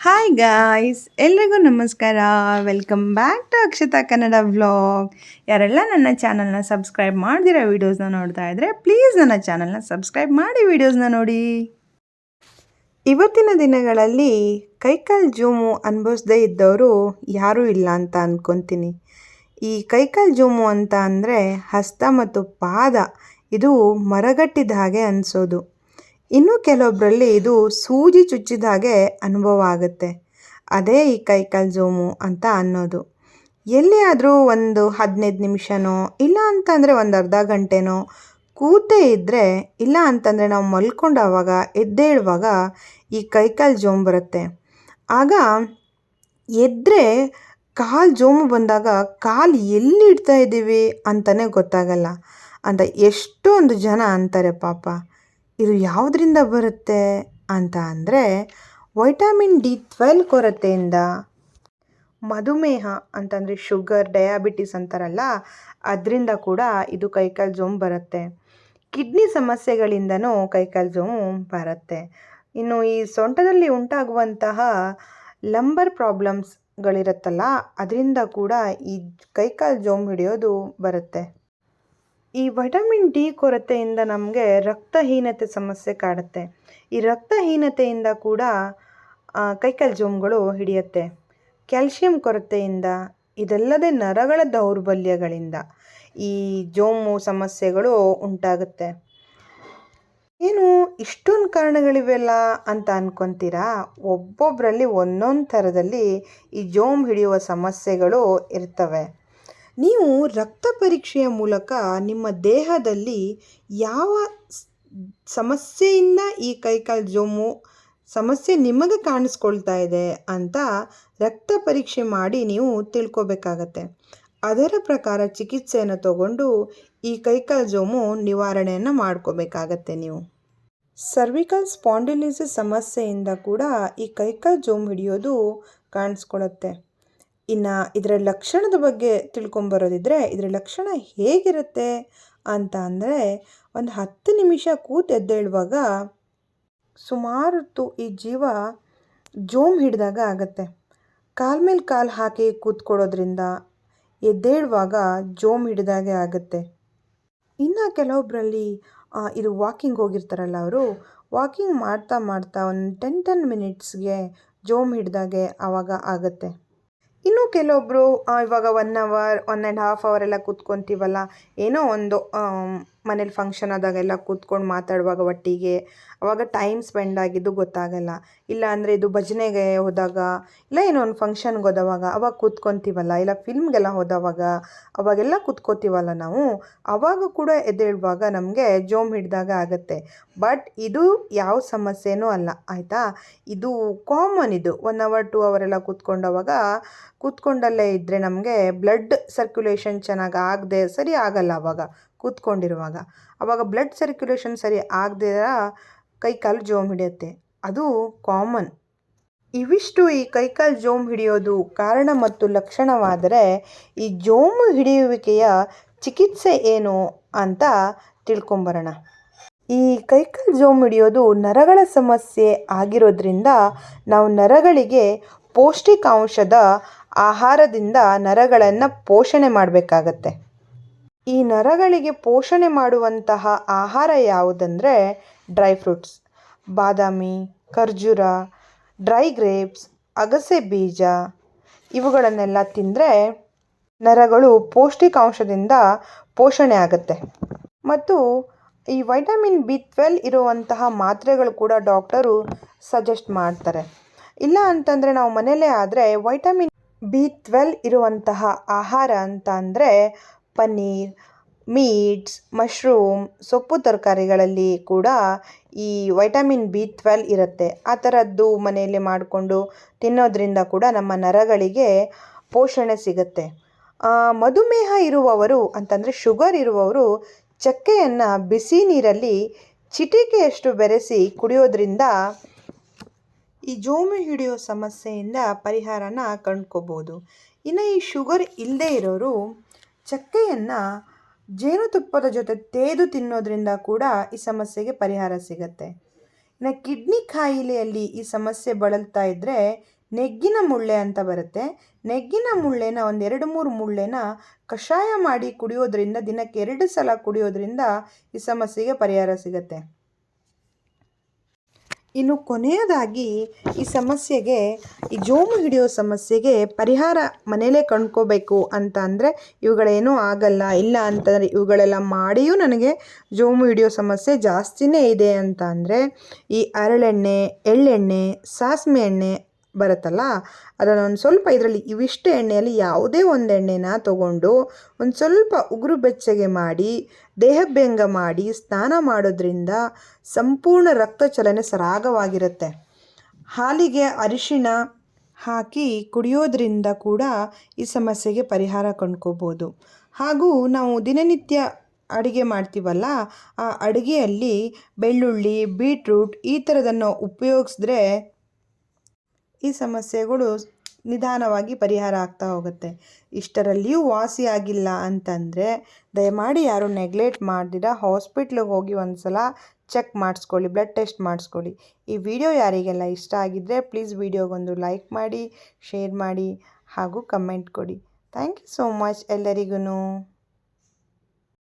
Hi guys ಎಲ್ರಿಗೂ ನಮಸ್ಕಾರ. Welcome back to Akshata Kannada vlog ಯಾರೆಲ್ಲ ನನ್ನ ಚಾನಲ್ನ ಸಬ್ಸ್ಕ್ರೈಬ್ ಮಾಡ್ದಿರೋ ವೀಡಿಯೋಸ್ನ ನೋಡ್ತಾ ಇದ್ದರೆ ಪ್ಲೀಸ್ ನನ್ನ ಚಾನಲ್ನ ಸಬ್ಸ್ಕ್ರೈಬ್ ಮಾಡಿ ವೀಡಿಯೋಸ್ನ ನೋಡಿ. ಇವತ್ತಿನ ದಿನಗಳಲ್ಲಿ ಕೈಕಾಲು ಜೂಮು ಅನುಭವಿಸದೇ ಇದ್ದವರು ಯಾರೂ ಇಲ್ಲ ಅಂತ ಅಂದ್ಕೊತೀನಿ ಈ ಕೈಕಾಲು ಜೂಮು ಅಂತ ಅಂದರೆ ಹಸ್ತ ಮತ್ತು ಪಾದ. ಇದು ಮರಗಟ್ಟಿದ ಹಾಗೆ ಅನಿಸೋದು. ಇನ್ನು ಕೆಲವೊಬ್ಬರಲ್ಲಿ ಇದು ಸೂಜಿ ಚುಚ್ಚಿದ ಹಾಗೆ ಅನುಭವ ಆಗುತ್ತೆ. ಅದೇ ಈ ಕೈಕಾಲು ಜೋಮು ಅಂತ ಅನ್ನೋದು. ಎಲ್ಲಿಯಾದರೂ ಒಂದು ಹದಿನೈದು ನಿಮಿಷನೋ, ಇಲ್ಲ ಅಂತಂದರೆ ಒಂದು ಅರ್ಧ ಗಂಟೆನೋ, ಕೂತೇ ಇದ್ದರೆ ಇಲ್ಲ ಅಂತಂದರೆ ನಾವು ಮಲ್ಕೊಂಡು ಆವಾಗ ಎದ್ದೇಳುವಾಗ ಈ ಕೈಕಾಲು ಜೋಮು ಬರುತ್ತೆ. ಆಗ ಎದ್ದರೆ ಕಾಲು ಜೋಮು ಬಂದಾಗ ಕಾಲು ಎಲ್ಲಿ ಇಡ್ತಾ ಇದ್ದೀವಿ ಅಂತಲೇ ಗೊತ್ತಾಗಲ್ಲ. ಅಂತ ಎಷ್ಟೊಂದು ಜನ ಅಂತಾರೆ ಪಾಪ. ಇದು ಯಾವುದರಿಂದ ಬರುತ್ತೆ ಅಂತ ಅಂದರೆ ವೈಟಮಿನ್ ಡಿ ಟ್ವೆಲ್ ಕೊರತೆಯಿಂದ. ಮಧುಮೇಹ ಅಂತಂದರೆ ಶುಗರ್, ಡಯಾಬಿಟಿಸ್ ಅಂತಾರಲ್ಲ, ಅದರಿಂದ ಕೂಡ ಇದು ಕೈಕಾಲು ಜೋಮ್ ಬರುತ್ತೆ. ಕಿಡ್ನಿ ಸಮಸ್ಯೆಗಳಿಂದನೂ ಕೈಕಾಲು ಜೋಮು ಬರುತ್ತೆ. ಇನ್ನು ಈ ಸೊಂಟದಲ್ಲಿ ಉಂಟಾಗುವಂತಹ ಲಂಬರ್ ಪ್ರಾಬ್ಲಮ್ಸ್ಗಳಿರುತ್ತಲ್ಲ, ಅದರಿಂದ ಕೂಡ ಈ ಕೈಕಾಲು ಜೋಮ್ ಹಿಡಿಯೋದು ಬರುತ್ತೆ. ಈ ವೈಟಮಿನ್ ಡಿ ಕೊರತೆಯಿಂದ ನಮಗೆ ರಕ್ತಹೀನತೆ ಸಮಸ್ಯೆ ಕಾಡುತ್ತೆ. ಈ ರಕ್ತಹೀನತೆಯಿಂದ ಕೂಡ ಕೈಕಾಲು ಜೋಮ್ಗಳು ಹಿಡಿಯುತ್ತೆ. ಕ್ಯಾಲ್ಶಿಯಂ ಕೊರತೆಯಿಂದ, ಇದಲ್ಲದೆ ನರಗಳ ದೌರ್ಬಲ್ಯಗಳಿಂದ ಈ ಜೋಮು ಸಮಸ್ಯೆಗಳು ಉಂಟಾಗುತ್ತೆ. ಏನು ಇಷ್ಟೊಂದು ಕಾರಣಗಳಿವೆಲ್ಲ ಅಂತ ಅನ್ಕೊತೀರಾ? ಒಬ್ಬೊಬ್ಬರಲ್ಲಿ ಒಂದೊಂದು ಥರದಲ್ಲಿ ಈ ಜೋಮ್ ಹಿಡಿಯುವ ಸಮಸ್ಯೆಗಳು ಇರ್ತವೆ. ನೀವು ರಕ್ತ ಪರೀಕ್ಷೆಯ ಮೂಲಕ ನಿಮ್ಮ ದೇಹದಲ್ಲಿ ಯಾವ ಸಮಸ್ಯೆಯಿಂದ ಈ ಕೈಕಾಲು ಜೋಮು ಸಮಸ್ಯೆ ನಿಮಗೆ ಕಾಣಿಸ್ಕೊಳ್ತಾ ಇದೆ ಅಂತ ರಕ್ತ ಪರೀಕ್ಷೆ ಮಾಡಿ ನೀವು ತಿಳ್ಕೊಬೇಕಾಗತ್ತೆ. ಅದರ ಪ್ರಕಾರ ಚಿಕಿತ್ಸೆಯನ್ನು ತಗೊಂಡು ಈ ಕೈಕಾಲು ಜೋಮು ನಿವಾರಣೆಯನ್ನು ಮಾಡ್ಕೋಬೇಕಾಗತ್ತೆ ನೀವು. ಸರ್ವಿಕಲ್ ಸ್ಪಾಂಡಿಲಿಸಿಸ್ ಸಮಸ್ಯೆಯಿಂದ ಕೂಡ ಈ ಕೈಕಾಲು ಜೋಮ್ ಹಿಡಿಯೋದು ಕಾಣಿಸ್ಕೊಳುತ್ತೆ. ಇನ್ನು ಇದರ ಲಕ್ಷಣದ ಬಗ್ಗೆ ತಿಳ್ಕೊಂಬರೋದಿದ್ರೆ ಇದರ ಲಕ್ಷಣ ಹೇಗಿರುತ್ತೆ ಅಂತ ಅಂದರೆ ಒಂದು ಹತ್ತು ನಿಮಿಷ ಕೂತು ಎದ್ದೇಳುವಾಗ ಸುಮಾರು ಈ ಜೀವ ಜೋಮ್ ಹಿಡಿದಾಗ ಆಗುತ್ತೆ. ಕಾಲ ಮೇಲೆ ಕಾಲು ಹಾಕಿ ಕೂತ್ಕೊಳ್ಳೋದ್ರಿಂದ ಎದ್ದೇಳುವಾಗ ಜೋಮ್ ಹಿಡಿದಾಗೆ ಆಗುತ್ತೆ. ಇನ್ನು ಕೆಲವೊಬ್ಬರಲ್ಲಿ ಇದು ವಾಕಿಂಗ್ ಹೋಗಿರ್ತಾರಲ್ಲ ಅವರು, ವಾಕಿಂಗ್ ಮಾಡ್ತಾ ಮಾಡ್ತಾ ಒಂದು ಟೆನ್ ಟೆನ್ ಮಿನಿಟ್ಸ್ಗೆ ಜೋಮ್ ಹಿಡಿದಾಗೆ ಆವಾಗ ಆಗುತ್ತೆ. ಇನ್ನು ಕೆಲವೊಬ್ಬರು ಇವಾಗ one hour one and half hour ಎಲ್ಲ ಕೂತ್ಕೊತೀವಲ್ಲ ಏನೋ ಒಂದು ಮನೇಲಿ ಫಂಕ್ಷನ್ ಆದಾಗೆಲ್ಲ ಕೂತ್ಕೊಂಡು ಮಾತಾಡುವಾಗ ಒಟ್ಟಿಗೆ, ಅವಾಗ ಟೈಮ್ ಸ್ಪೆಂಡ್ ಆಗಿದ್ದು ಗೊತ್ತಾಗಲ್ಲ. ಇಲ್ಲ ಅಂದರೆ ಇದು ಭಜನೆಗೆ ಹೋದಾಗ, ಇಲ್ಲ ಏನೋ ಒಂದು ಫಂಕ್ಷನ್ಗೆ ಹೋದವಾಗ, ಅವಾಗ ಕೂತ್ಕೊತೀವಲ್ಲ, ಇಲ್ಲ ಫಿಲ್ಮ್ಗೆಲ್ಲ ಹೋದವಾಗ, ಅವಾಗೆಲ್ಲ ಕೂತ್ಕೋತೀವಲ್ಲ ನಾವು? ಅವಾಗ ಕೂಡ ಎದ್ದೇಳುವಾಗ ನಮಗೆ ಜೋಮ್ ಹಿಡಿದಾಗ ಆಗುತ್ತೆ. ಬಟ್ ಇದು ಯಾವ ಸಮಸ್ಯೆನೂ ಅಲ್ಲ, ಆಯಿತಾ? ಇದು ಕಾಮನ್ ಇದು. ಒನ್ ಅವರ್ ಟೂ ಅವರ್ ಎಲ್ಲ ಕೂತ್ಕೊಂಡವಾಗ ಕೂತ್ಕೊಂಡಲ್ಲೇ ಇದ್ದರೆ ನಮಗೆ ಬ್ಲಡ್ ಸರ್ಕ್ಯುಲೇಷನ್ ಚೆನ್ನಾಗಿ ಆಗದೆ ಸರಿ ಆಗಲ್ಲ ಅವಾಗ. ಕೂತ್ಕೊಂಡಿರುವಾಗ. ಆವಾಗ ಬ್ಲಡ್ ಸರ್ಕ್ಯುಲೇಷನ್ ಸರಿ ಆಗದೇ ಕೈಕಾಲು ಜೋಮ್ ಹಿಡಿಯುತ್ತೆ. ಅದು ಕಾಮನ್ ಇವಿಷ್ಟು ಈ ಕೈಕಾಲು ಜೋಮ್ ಹಿಡಿಯೋದು ಕಾರಣ ಮತ್ತು ಲಕ್ಷಣವಾದರೆ ಈ ಜೋಮು ಹಿಡಿಯುವಿಕೆಯ ಚಿಕಿತ್ಸೆ ಏನು ಅಂತ ತಿಳ್ಕೊಂಬರೋಣ. ಈ ಕೈಕಾಲು ಜೋಮ್ ಹಿಡಿಯೋದು ನರಗಳ ಸಮಸ್ಯೆ ಆಗಿರೋದ್ರಿಂದ ನಾವು ನರಗಳಿಗೆ ಪೌಷ್ಟಿಕಾಂಶದ ಆಹಾರದಿಂದ ನರಗಳನ್ನು ಪೋಷಣೆ ಮಾಡಬೇಕಾಗತ್ತೆ. ಈ ನರಗಳಿಗೆ ಪೋಷಣೆ ಮಾಡುವಂತಹ ಆಹಾರ ಯಾವುದಂದರೆ ಡ್ರೈ ಫ್ರೂಟ್ಸ್. ಬಾದಾಮಿ, ಖರ್ಜೂರ, ಡ್ರೈ ಗ್ರೇಪ್ಸ್, ಅಗಸೆ ಬೀಜ ಇವುಗಳನ್ನೆಲ್ಲ ತಿಂದರೆ ನರಗಳು ಪೌಷ್ಟಿಕಾಂಶದಿಂದ ಪೋಷಣೆ ಆಗುತ್ತೆ. ಮತ್ತು ಈ ವೈಟಮಿನ್ ಬಿ ಟ್ವೆಲ್ ಇರುವಂತಹ ಮಾತ್ರೆಗಳು ಕೂಡ ಡಾಕ್ಟರು ಸಜೆಸ್ಟ್ ಮಾಡ್ತಾರೆ. ಇಲ್ಲ ಅಂತಂದರೆ ನಾವು ಮನೆಯಲ್ಲೇ ಆದರೆ ವೈಟಮಿನ್ ಬಿ ಟ್ವೆಲ್ ಇರುವಂತಹ ಆಹಾರ ಅಂತ ಅಂದರೆ ಪನ್ನೀರ್, ಮೀಟ್ಸ್, ಮಶ್ರೂಮ್, ಸೊಪ್ಪು ತರಕಾರಿಗಳಲ್ಲಿ ಕೂಡ ಈ ವೈಟಮಿನ್ ಬಿ ಟ್ವೆಲ್ ಇರುತ್ತೆ. ಆ ಥರದ್ದು ಮನೆಯಲ್ಲಿ ಮಾಡಿಕೊಂಡು ತಿನ್ನೋದ್ರಿಂದ ಕೂಡ ನಮ್ಮ ನರಗಳಿಗೆ ಪೋಷಣೆ ಸಿಗುತ್ತೆ. ಮಧುಮೇಹ ಇರುವವರು ಅಂತಂದರೆ ಶುಗರ್ ಇರುವವರು ಚಕ್ಕೆಯನ್ನು ಬಿಸಿ ನೀರಲ್ಲಿ ಚಿಟಿಕೆಯಷ್ಟು ಬೆರೆಸಿ ಕುಡಿಯೋದ್ರಿಂದ ಈ ಜೋಮು ಹಿಡಿಯೋ ಸಮಸ್ಯೆಯಿಂದ ಪರಿಹಾರನ ಕಂಡ್ಕೋಬೋದು. ಇನ್ನು ಈ ಶುಗರ್ ಇಲ್ಲದೇ ಇರೋರು ಚಕ್ಕೆಯನ್ನು ಜೇನುತುಪ್ಪದ ಜೊತೆ ತೇದು ತಿನ್ನೋದ್ರಿಂದ ಕೂಡ ಈ ಸಮಸ್ಯೆಗೆ ಪರಿಹಾರ ಸಿಗತ್ತೆ. ಇನ್ನು ಕಿಡ್ನಿ ಕಾಯಿಲೆಯಲ್ಲಿ ಈ ಸಮಸ್ಯೆ ಬಳಲ್ತಾ ಇದ್ದರೆ ನೆಗ್ಗಿನ ಮುಳ್ಳೆ ಅಂತ ಬರುತ್ತೆ. ನೆಗ್ಗಿನ ಮುಳ್ಳೆನ ಒಂದು ಎರಡು ಮೂರು ಮುಳ್ಳೆನ ಕಷಾಯ ಮಾಡಿ ಕುಡಿಯೋದ್ರಿಂದ ದಿನಕ್ಕೆ ಎರಡು ಸಲ ಕುಡಿಯೋದ್ರಿಂದ ಈ ಸಮಸ್ಯೆಗೆ ಪರಿಹಾರ ಸಿಗುತ್ತೆ. ಇನ್ನು ಕೊನೆಯದಾಗಿ ಈ ಸಮಸ್ಯೆಗೆ, ಈ ಜೋಮು ಹಿಡಿಯೋ ಸಮಸ್ಯೆಗೆ ಪರಿಹಾರ ಮನೇಲೇ ಕಂಡ್ಕೋಬೇಕು ಅಂತ ಅಂದರೆ ಇವುಗಳೇನೂ ಆಗಲ್ಲ. ಇಲ್ಲ ಅಂತಂದರೆ ಇವುಗಳೆಲ್ಲ ಮಾಡಿಯೂ ನನಗೆ ಜೋಮು ಹಿಡಿಯೋ ಸಮಸ್ಯೆ ಜಾಸ್ತಿನೇ ಇದೆ ಅಂತ ಅಂದರೆ ಈ ಅರಳೆಣ್ಣೆ, ಎಳ್ಳೆಣ್ಣೆ, ಸಾಸಿವೆ ಎಣ್ಣೆ ಬರುತ್ತಲ್ಲ? ಅದನ್ನು ಒಂದು ಸ್ವಲ್ಪ ಇದರಲ್ಲಿ ಇವಿಷ್ಟು ಎಣ್ಣೆಯಲ್ಲಿ ಯಾವುದೇ ಒಂದು ಎಣ್ಣೆನ ತಗೊಂಡು ಒಂದು ಸ್ವಲ್ಪ ಉಗುರು ಬೆಚ್ಚಗೆ ಮಾಡಿ, ದೇಹಭ್ಯಂಗ ಮಾಡಿ, ಸ್ನಾನ ಮಾಡೋದ್ರಿಂದ ಸಂಪೂರ್ಣ ರಕ್ತ ಚಲನೆ ಸರಾಗವಾಗಿರುತ್ತೆ. ಹಾಲಿಗೆ ಅರಿಶಿಣ ಹಾಕಿ ಕುಡಿಯೋದ್ರಿಂದ ಕೂಡ ಈ ಸಮಸ್ಯೆಗೆ ಪರಿಹಾರ ಕಂಡ್ಕೋಬೋದು. ಹಾಗೂ ನಾವು ದಿನನಿತ್ಯ ಅಡುಗೆ ಮಾಡ್ತೀವಲ್ಲ, ಆ ಅಡುಗೆಯಲ್ಲಿ ಬೆಳ್ಳುಳ್ಳಿ, ಬೀಟ್ರೂಟ್ ಈ ಥರದನ್ನು ಉಪಯೋಗಿಸಿದ್ರೆ ಈ ಸಮಸ್ಯೆಗಳು ನಿಧಾನವಾಗಿ ಪರಿಹಾರ ಆಗ್ತಾ ಹೋಗುತ್ತೆ. ಇಷ್ಟರಲ್ಲಿಯೂ ವಾಸಿಯಾಗಿಲ್ಲ ಅಂತಂದರೆ ದಯಮಾಡಿ ಯಾರು ನೆಗ್ಲೆಕ್ಟ್ ಮಾಡ್ದಿರ ಹಾಸ್ಪಿಟ್ಲಿಗೆ ಹೋಗಿ ಒಂದು ಸಲ ಚೆಕ್ ಮಾಡಿಸ್ಕೊಳ್ಳಿ ಬ್ಲಡ್ ಟೆಸ್ಟ್ ಮಾಡಿಸ್ಕೊಳ್ಳಿ. ಈ ವಿಡಿಯೋ ಯಾರಿಗೆಲ್ಲ ಇಷ್ಟ ಆಗಿದ್ದರೆ ಪ್ಲೀಸ್ ವಿಡಿಯೋಗೊಂದು ಲೈಕ್ ಮಾಡಿ ಶೇರ್ ಮಾಡಿ ಹಾಗೂ ಕಮೆಂಟ್ ಕೊಡಿ. ಥ್ಯಾಂಕ್ ಯು ಸೋ ಮಚ್ ಎಲ್ಲರಿಗೂ